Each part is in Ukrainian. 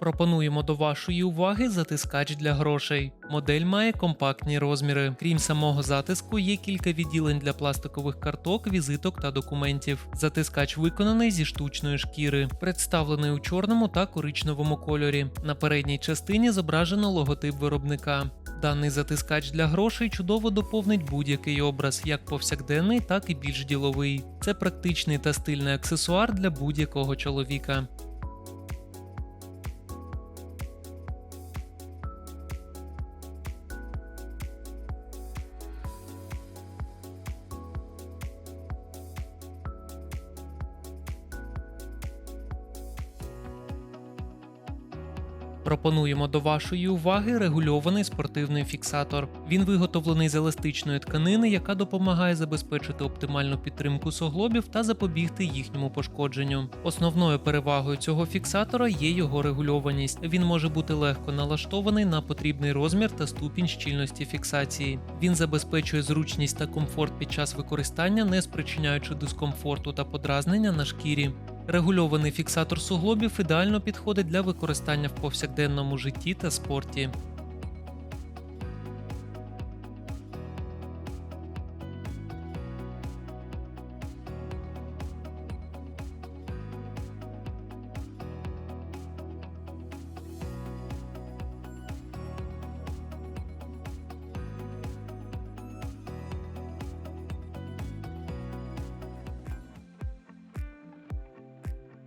Пропонуємо до вашої уваги затискач для грошей. Модель має компактні розміри. Крім самого затиску, є кілька відділень для пластикових карток, візиток та документів. Затискач виконаний зі штучної шкіри, представлений у чорному та коричневому кольорі. На передній частині зображено логотип виробника. Даний затискач для грошей чудово доповнить будь-який образ, як повсякденний, так і більш діловий. Це практичний та стильний аксесуар для будь-якого чоловіка. Пропонуємо до вашої уваги регульований спортивний фіксатор. Він виготовлений з еластичної тканини, яка допомагає забезпечити оптимальну підтримку суглобів та запобігти їхньому пошкодженню. Основною перевагою цього фіксатора є його регульованість. Він може бути легко налаштований на потрібний розмір та ступінь щільності фіксації. Він забезпечує зручність та комфорт під час використання, не спричиняючи дискомфорту та подразнення на шкірі. Регульований фіксатор суглобів ідеально підходить для використання в повсякденному житті та спорті.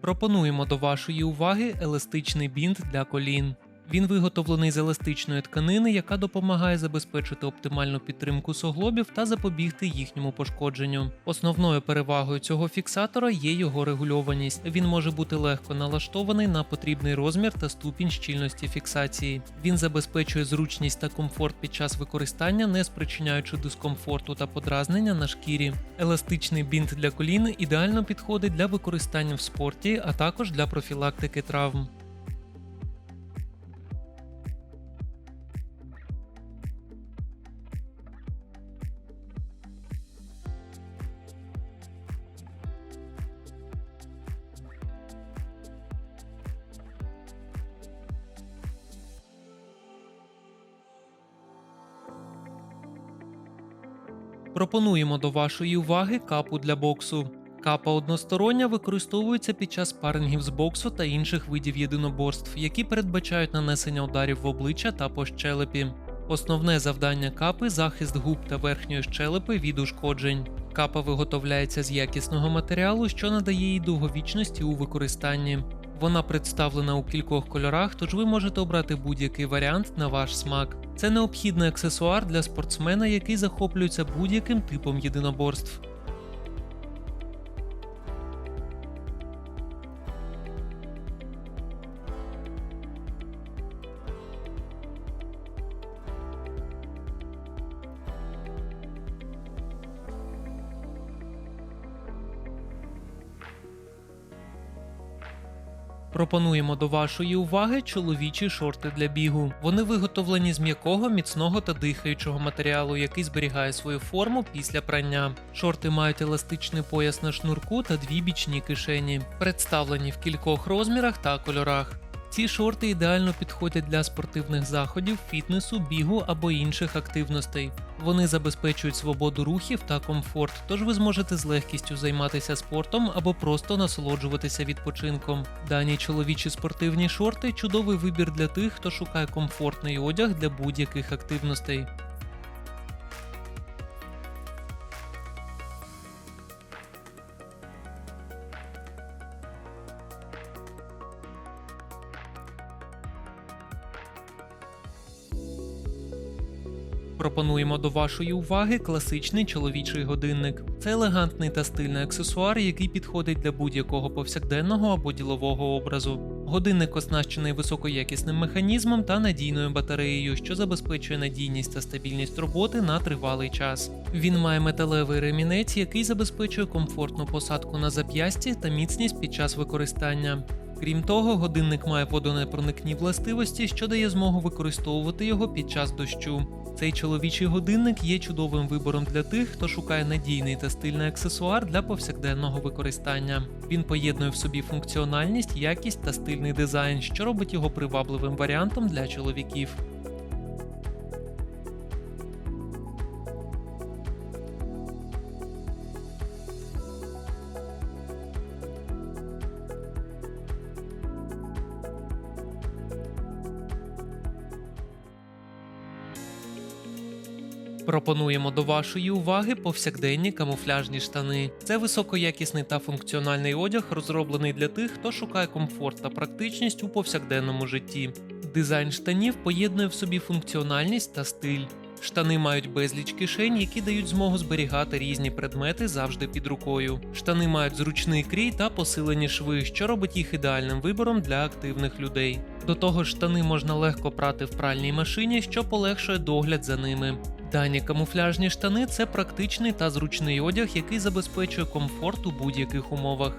Пропонуємо до вашої уваги еластичний бінт для колін. Він виготовлений з еластичної тканини, яка допомагає забезпечити оптимальну підтримку суглобів та запобігти їхньому пошкодженню. Основною перевагою цього фіксатора є його регульованість. Він може бути легко налаштований на потрібний розмір та ступінь щільності фіксації. Він забезпечує зручність та комфорт під час використання, не спричиняючи дискомфорту та подразнення на шкірі. Еластичний бінт для колін ідеально підходить для використання в спорті, а також для профілактики травм. Пропонуємо до вашої уваги капу для боксу. Капа одностороння використовується під час спарингів з боксу та інших видів єдиноборств, які передбачають нанесення ударів в обличчя та по щелепі. Основне завдання капи захист губ та верхньої щелепи від ушкоджень. Капа виготовляється з якісного матеріалу, що надає їй довговічності у використанні. Вона представлена у кількох кольорах, тож ви можете обрати будь-який варіант на ваш смак. Це необхідний аксесуар для спортсмена, який захоплюється будь-яким типом єдиноборств. Пропонуємо до вашої уваги чоловічі шорти для бігу. Вони виготовлені з м'якого, міцного та дихаючого матеріалу, який зберігає свою форму після прання. Шорти мають еластичний пояс на шнурку та дві бічні кишені, представлені в кількох розмірах та кольорах. Ці шорти ідеально підходять для спортивних заходів, фітнесу, бігу або інших активностей. Вони забезпечують свободу рухів та комфорт, тож ви зможете з легкістю займатися спортом або просто насолоджуватися відпочинком. Дані чоловічі спортивні шорти чудовий вибір для тих, хто шукає комфортний одяг для будь-яких активностей. Пропонуємо до вашої уваги класичний чоловічий годинник. Це елегантний та стильний аксесуар, який підходить для будь-якого повсякденного або ділового образу. Годинник оснащений високоякісним механізмом та надійною батареєю, що забезпечує надійність та стабільність роботи на тривалий час. Він має металевий ремінець, який забезпечує комфортну посадку на зап'ясті та міцність під час використання. Крім того, годинник має водонепроникні властивості, що дає змогу використовувати його під час дощу. Цей чоловічий годинник є чудовим вибором для тих, хто шукає надійний та стильний аксесуар для повсякденного використання. Він поєднує в собі функціональність, якість та стильний дизайн, що робить його привабливим варіантом для чоловіків. Пропонуємо до вашої уваги повсякденні камуфляжні штани. Це високоякісний та функціональний одяг, розроблений для тих, хто шукає комфорт та практичність у повсякденному житті. Дизайн штанів поєднує в собі функціональність та стиль. Штани мають безліч кишень, які дають змогу зберігати різні предмети завжди під рукою. Штани мають зручний крій та посилені шви, що робить їх ідеальним вибором для активних людей. До того ж, штани можна легко прати в пральній машині, що полегшує догляд за ними. Дані камуфляжні штани це практичний та зручний одяг, який забезпечує комфорт у будь-яких умовах.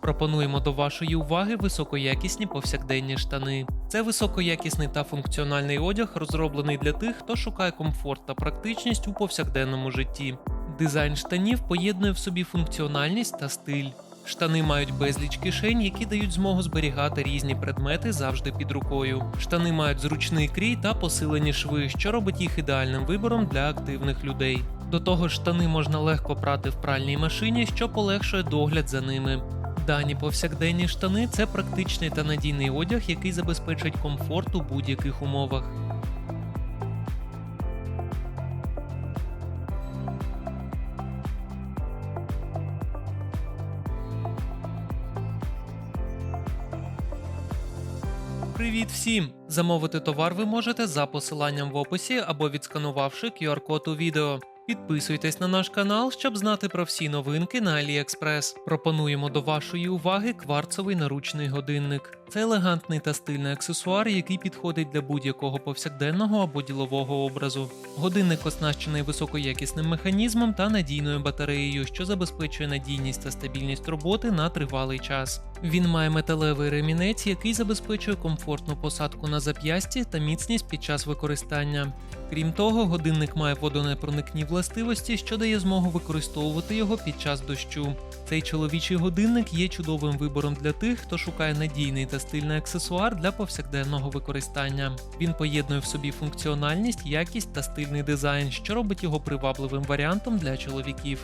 Пропонуємо до вашої уваги високоякісні повсякденні штани. Це високоякісний та функціональний одяг, розроблений для тих, хто шукає комфорт та практичність у повсякденному житті. Дизайн штанів поєднує в собі функціональність та стиль. Штани мають безліч кишень, які дають змогу зберігати різні предмети завжди під рукою. Штани мають зручний крій та посилені шви, що робить їх ідеальним вибором для активних людей. До того ж, штани можна легко прати в пральній машині, що полегшує догляд за ними. Дані повсякденні штани це практичний та надійний одяг, який забезпечить комфорт у будь-яких умовах. Привіт всім! Замовити товар ви можете за посиланням в описі або відсканувавши QR-код у відео. Підписуйтесь на наш канал, щоб знати про всі новинки на AliExpress. Пропонуємо до вашої уваги кварцовий наручний годинник. Це елегантний та стильний аксесуар, який підходить для будь-якого повсякденного або ділового образу. Годинник оснащений високоякісним механізмом та надійною батареєю, що забезпечує надійність та стабільність роботи на тривалий час. Він має металевий ремінець, який забезпечує комфортну посадку на зап'ясті та міцність під час використання. Крім того, годинник має водонепроникні властивості, що дає змогу використовувати його під час дощу. Цей чоловічий годинник є чудовим вибором для тих, хто шукає надійний та стильний аксесуар для повсякденного використання. Він поєднує в собі функціональність, якість та стильний дизайн, що робить його привабливим варіантом для чоловіків.